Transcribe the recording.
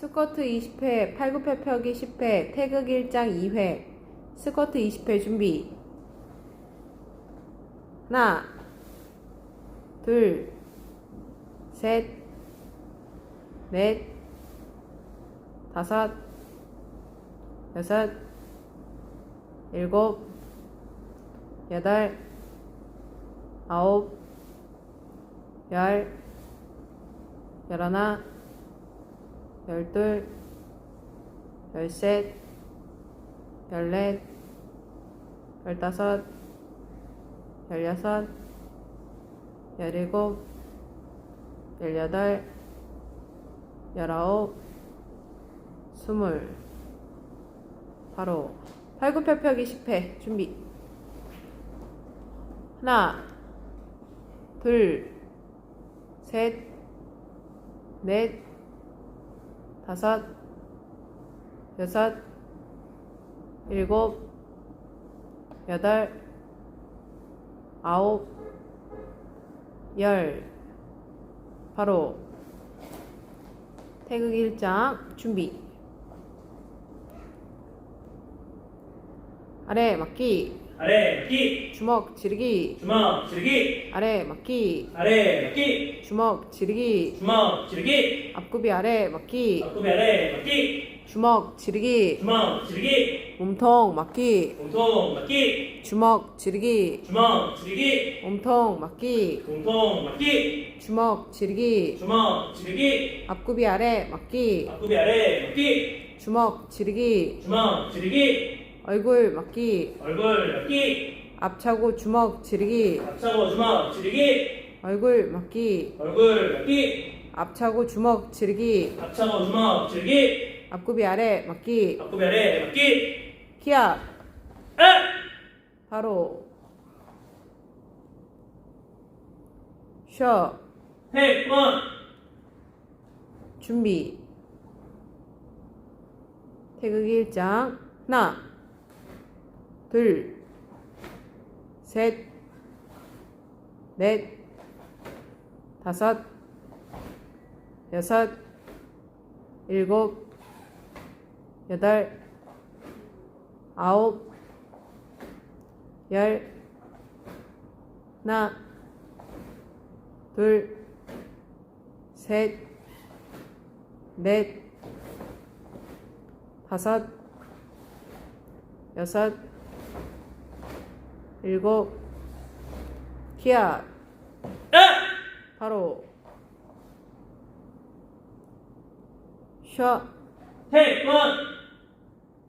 스쿼트 20회, 팔굽혀 펴기 10회, 태극 1장 2회. 스쿼트 20회 준비. 하나, 둘, 셋, 넷, 다섯, 여섯, 일곱, 여덟, 아홉, 열, 열하나, 열둘, 열셋, 열넷, 열다섯, 열여섯, 열일곱, 열여덟, 열아홉, 스물. 바로 팔굽혀펴기 10회 준비. 하나, 둘, 셋, 넷, 다섯, 여섯, 일곱, 여덟, 아홉, 열. 바로 태극 일장 준비. 아래 막기, 아래 막기 주먹 지르기, 주먹 지르기 아래 막기, 아래 막기 주먹 지르기, 주먹 지르기 앞굽이 아래 막기, 앞구비 아래 막기 주먹 지르기, 주먹 지르기 몸통 막기, 몸통 막기 주먹 지르기, 주먹 지르기 몸통 막기, 몸통 막기 주먹 지르기, 주먹 지르기 앞굽이 아래 막기, 앞구비 아래 막기 주먹 지르기, 주먹 지르기 얼굴 막기, 얼굴 막기. 앞차고 주먹 지르기, 앞차고 주먹 지르기. 얼굴 막기, 얼굴 막기. 앞차고 주먹 지르기, 앞차고 주먹 지르기. 앞굽이 아래 막기, 앞구비 아래 막기. 키압, 아! 바로. 쉬어, 태권 준비. 태극 일장. 하나, 둘, 셋, 넷, 다섯, 여섯, 일곱, 여덟, 아홉, 열, 하나, 둘, 셋, 넷, 다섯, 여섯, 일곱, 키아, 아! 바로, 쉬어, 태권